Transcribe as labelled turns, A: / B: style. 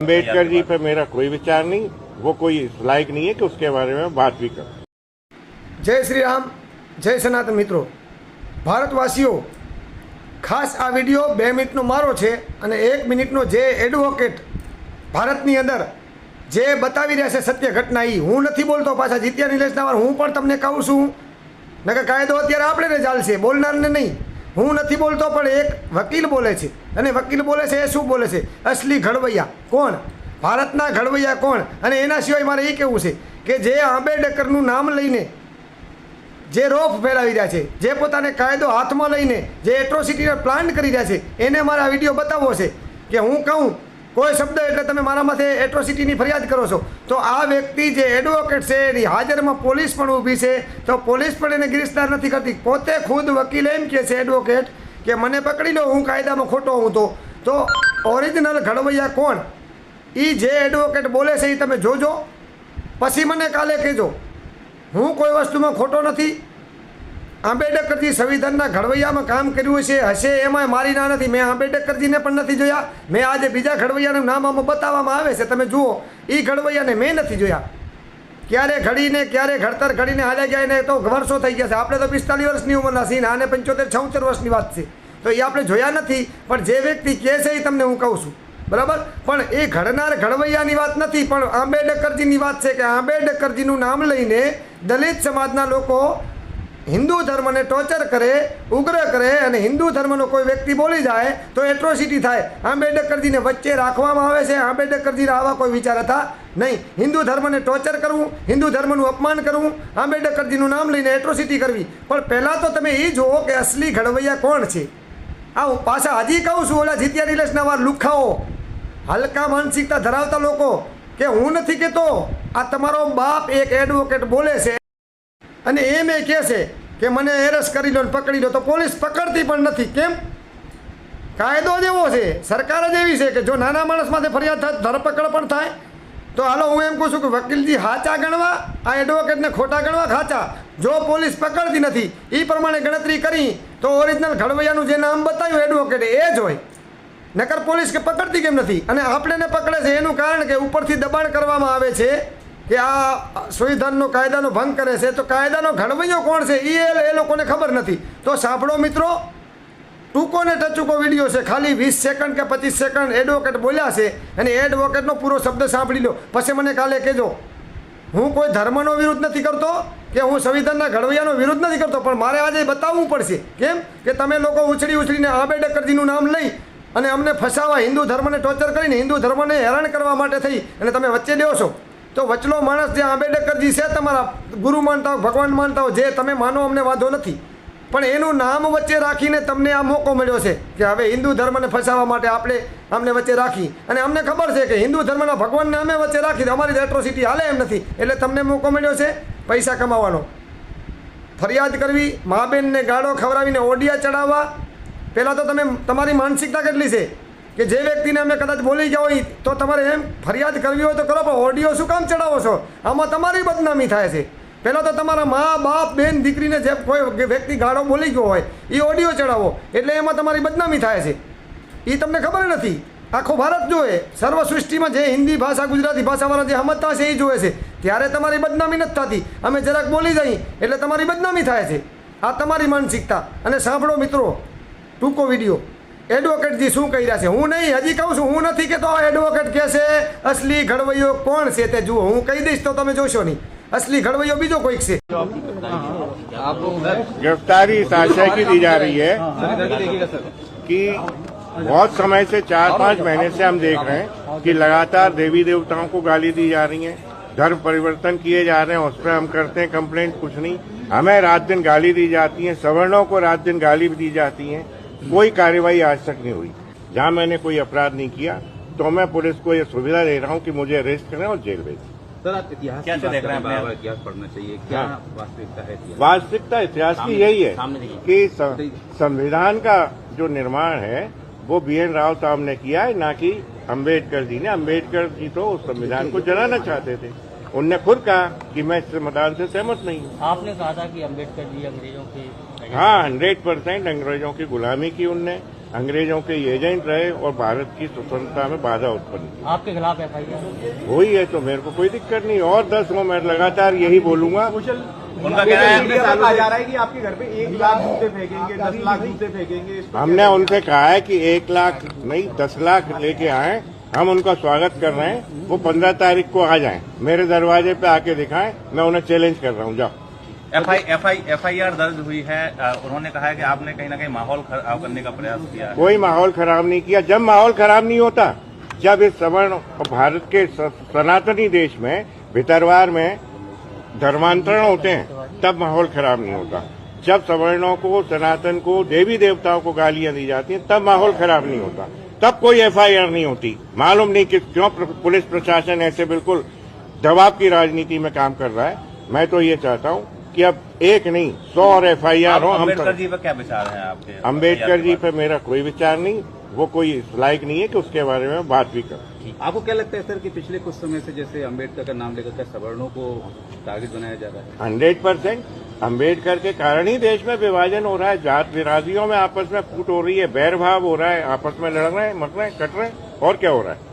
A: अम्बेडकर जी पर मेरा कोई विचार नहीं वो कोई इस लायक नहीं है कि उसके बारे में बात भी करूं
B: જય શ્રી રામ જય સનાતન મિત્રો ભારતવાસીઓ ખાસ આ વિડીયો બે મિનિટનો મારો છે અને એક મિનિટનો જે એડવોકેટ ભારતની અંદર જે બતાવી રહ્યા છે સત્ય ઘટના એ હું નથી બોલતો પાછા જીત્યા નિલેશના હું પણ તમને કહું છું નકર કાયદો અત્યારે આપણે ને ચાલશે બોલનારને નહીં હું નથી બોલતો, પણ એક વકીલ બોલે છે. અને વકીલ બોલે છે, એ શું બોલે છે? અસલી ઘડવૈયા કોણ? ભારતના ઘડવૈયા કોણ? અને એના સિવાય મારે એ કહેવું છે કે જે આંબેડકરનું નામ લઈને જે રોફ ફેલાવી રહ્યા છે, જે પોતાને કાયદો હાથમાં લઈને જે એટ્રોસિટીનો પ્લાન કરી રહ્યા છે, એને મારે વીડિયો બતાવવો છે કે હું કહું કોઈ શબ્દ એટલે તમે મારા માથે એટ્રોસિટીની ફરિયાદ કરો છો. તો આ વ્યક્તિ જે એડવોકેટ છે, એની હાજરમાં પોલીસ પણ ઊભી છે. તો પોલીસ પણ એને ગિરફ્તાર નથી કરતી. પોતે ખુદ વકીલ એમ કહે છે એડવોકેટ કે મને પકડી લો, હું કાયદામાં ખોટો હું તો. તો ઓરિજિનલ ઘડવૈયા કોણ? એ જે એડવોકેટ બોલે છે એ તમે જોજો. પછી મને કાલે કહેજો. હું કોઈ વસ્તુમાં ખોટો નથી. આંબેડકરજી સંવિધાનના ઘડવૈયામાં કામ કર્યું છે, હશે એમાં મારી ના નથી. મેં આંબેડકરજીને પણ નથી જોયા. મેં આજે બીજા ઘડવૈયાનું નામ આમાં બતાવવામાં આવે છે. તમે જુઓ એ ઘડવૈયાને મેં નથી જોયા. ક્યારે ઘડીને, ક્યારે ઘડતર ઘડીને હાલ્યા ગયા એને તો વર્ષો થઈ ગયા છે. આપણે તો પિસ્તાલીસ વર્ષની ઉંમરના છીએ ને આને પંચોતેર, છોતેર વર્ષની વાત છે. તો એ આપણે જોયા નથી, પણ જે વ્યક્તિ કહે છે એ તમને હું કહું છું. બરાબર? પણ એ ઘડનાર ઘડવૈયાની વાત નથી, પણ આંબેડકરજીની વાત છે કે આંબેડકરજીનું નામ લઈને દલિત સમાજના લોકો હિન્દુ ધર્મને ટોર્ચર કરે, ઉગ્ર કરે અને હિન્દુ ધર્મનો કોઈ વ્યક્તિ બોલી જાય તો એટ્રોસિટી થાય. આંબેડકરજીને વચ્ચે રાખવામાં આવે છે. આંબેડકરજીના આવા કોઈ વિચાર હતા નહીં. હિન્દુ ધર્મને ટોર્ચર કરવું, હિન્દુ ધર્મનું અપમાન કરવું, આંબેડકરજીનું નામ લઈને એટ્રોસિટી કરવી. પણ પહેલાં તો તમે એ જુઓ કે અસલી ઘડવૈયા કોણ છે. આ હું પાછા હજી કહું છું, ઓલા જીત્યા રિલેશના વાર લુખાઓ. હલકા માનસિકતા ધરાવતા લોકો કે હું નથી કહેતો આ તમારો બાપ એક એડવોકેટ બોલે છે અને એ કહે છે કે મને એરેસ્ટ કરી લો પકડી લો તો પોલીસ પકડતી પણ નથી. કેમ? કાયદો જ એવો છે, સરકાર જ એવી છે કે જો નાના માણસમાંથી ફરિયાદ થાય ધરપકડ પણ થાય. તો હાલો હું એમ કહું છું કે વકીલજી હાચા ગણવા, આ એડવોકેટને ખોટા ગણવા ખાચા. જો પોલીસ પકડતી નથી એ પ્રમાણે ગણતરી કરી, તો ઓરિજિનલ ઘડવૈયાનું જે નામ બતાવ્યું એડવોકેટ એ જ હોય. નકર પોલીસ કે પકડતી કેમ નથી? અને આપણેને પકડે છે એનું કારણ કે ઉપરથી દબાણ કરવામાં આવે છે. કે આ સંવિધાનનો કાયદાનો ભંગ કરે છે, તો કાયદાનો ઘડવૈયો કોણ છે? એ એ લોકોને ખબર નથી. તો સાંભળો મિત્રો ટૂંકો ને ટચૂકો વીડિયો છે, ખાલી વીસ સેકન્ડ કે પચીસ સેકન્ડ એડવોકેટ બોલ્યા છે, અને એડવોકેટનો પૂરો શબ્દ સાંભળી લો. પછી મને કાલે કહેજો, હું કોઈ ધર્મનો વિરોધ નથી કરતો કે હું સંવિધાનના ઘડવૈયાનો વિરોધ નથી કરતો, પણ મારે આજે બતાવવું પડશે. કેમ? કે તમે લોકો ઉછળી ઉછળીને આંબેડકરજીનું નામ લઈ અને અમને ફસાવા હિન્દુ ધર્મને ટોર્ચર કરીને હિન્દુ ધર્મને હેરાન કરવા માટે થઈ અને તમે વચ્ચે લ્યો છો. તો વચલો માણસ જે આંબેડકરજી છે, તમારા ગુરુ માનતા હો ભગવાન માનતા હો જે તમે માનો અમને વાંધો નથી. પણ એનું નામ વચ્ચે રાખીને તમને આ મોકો મળ્યો છે કે હવે હિન્દુ ધર્મને ફસાવવા માટે આપણે અમને વચ્ચે રાખી. અને અમને ખબર છે કે હિન્દુ ધર્મના ભગવાનને અમે વચ્ચે રાખી અમારી એટ્રોસિટી હાલે એમ નથી. એટલે તમને મોકો મળ્યો છે પૈસા કમાવાનો. ફરિયાદ કરવી મા બહેનને ગાળો ખવડાવીને ઓડિયા ચડાવવા. પહેલાં તો તમે, તમારી માનસિકતા કેટલી છે? કે જે વ્યક્તિને અમે કદાચ બોલી ગયા હોય તો તમારે એમ ફરિયાદ કરવી હોય તો કરો, પણ ઓડિયો શું કામ ચડાવો છો? આમાં તમારી બદનામી થાય છે. પહેલાં તો તમારા મા, બાપ, બેન, દીકરીને જે કોઈ વ્યક્તિ ગાળો બોલી ગયો હોય એ ઓડિયો ચડાવો. એટલે એમાં તમારી બદનામી થાય છે. એ તમને ખબર નથી. આખો ભારત જોવે સર્વ સૃષ્ટિમાં જે હિન્દી ભાષા, ગુજરાતી ભાષાવાળા જે સમજતા છે એ જોવે છે. ત્યારે તમારી બદનામી નથી થતી. અમે જરાક બોલી જઈએ, એટલે તમારી બદનામી થાય છે. આ તમારી માનસિકતા. અને સાંભળો મિત્રો, ટૂંકો વીડિયો. એડવોકેટજી શું કહી રહ્યા છે હું નહીં હજી કહું છું હું નથી કહેતો આ એડવોકેટ કહે છે અસલી ઘડવૈયો કોણ છે તે જુઓ હું કહી દઈશ તો તમે જોશો નહીં અસલી ઘડવૈયો બીજો કોઈક છે
A: गिरफ्तारी इस आशय की दी जा रही है कि बहुत समय से चार पांच महीने से हम देख रहे हैं कि लगातार देवी देवताओं को गाली दी जा रही है धर्म परिवर्तन किए जा रहे हैं उस पर हम करते हैं कंप्लेंट कुछ नहीं हमें रात दिन गाली दी जाती है सवर्णों को रात दिन गाली भी दी जाती है कोई कार्यवाही आज तक नहीं हुई। जहाँ मैंने कोई अपराध नहीं किया तो मैं पुलिस को यह सुविधा दे रहा हूँ कि मुझे अरेस्ट करें और जेल भेजें।
C: सर आप इतिहास
D: क्या देख रहे हैं
C: कर
D: अपने आप?
C: इतिहास पढ़ना चाहिए? क्या
A: हाँ।
C: वास्तविकता है
A: वास्तविकता इतिहास की यही है कि संविधान का जो निर्माण है वो बी एन राव साहब ने किया है ना कि अंबेडकर जी ने। अंबेडकर जी तो उस संविधान को जलाना चाहते थे। उनने खुद कहा कि मैं इस संविधान से सहमत नहीं हूँ।
D: आपने कहा था कि अंबेडकर जी अंग्रेज़ों के
A: हाँ। हंड्रेड परसेंट अंग्रेज़ों की गुलामी की उनने अंग्रेज़ों के एजेंट रहे और भारत की स्वतंत्रता में बाधा उत्पन्न की।
D: आपके खिलाफ एफ़ आई आर
A: वही है तो मेरे को कोई दिक्कत नहीं। और दस हो मैं लगातार यही बोलूँगा।
E: उनका कहना है कि जा रहा है कि आपके घर पे एक लाख जूते फेंकेंगे दस लाख जूते फेंकेंगे
A: हमने उनसे कहा है कि एक लाख नहीं दस लाख लेके आए। हम उनका स्वागत कर रहे हैं। वो पंद्रह तारीख को आ जाएँ। मेरे दरवाजे पे आके दिखाएँ। मैं उन्हें चैलेंज कर रहा हूँ। जाओ।
F: F I F I F I R दर्ज हुई है। उन्होंने कहा है कि आपने कहीं ना कहीं माहौल खराब करने का प्रयास किया
A: कोई माहौल खराब नहीं किया। जब माहौल खराब नहीं होता, जब इस सवर्ण भारत के सनातनी देश में, भितरवार में धर्मांतरण होते हैं, तब माहौल खराब नहीं होता। जब सवर्णों को, सनातन को, देवी देवताओं को गालियाँ दी जाती हैं, तब माहौल खराब नहीं होता। तब कोई एफआईआर नहीं होती। मालूम नहीं कि क्यों पुलिस प्रशासन ऐसे बिल्कुल दबाव की राजनीति में काम कर रहा है। मैं तो ये चाहता हूँ कि अब एक नहीं सौ और एफ़ आई आर
F: हो
A: अंबेडकर
F: जी पर क्या विचार है आपके
A: अंबेडकर जी पर मेरा कोई विचार नहीं वो कोई लायक नहीं है कि उसके बारे में बात भी कर।
C: आपको क्या लगता है सर कि पिछले कुछ समय से जैसे अंबेडकर का नाम लेकर सवर्णों को टारगेट बनाया जा रहा है?
A: Hundred percent. अंबेडकर के कारण ही देश में विभाजन हो रहा है जात विराजियों में आपस में फूट हो रही है बैर भाव हो रहा है आपस में लड़ रहे हैं मर रहे हैं कट रहे हैं और क्या हो रहा है?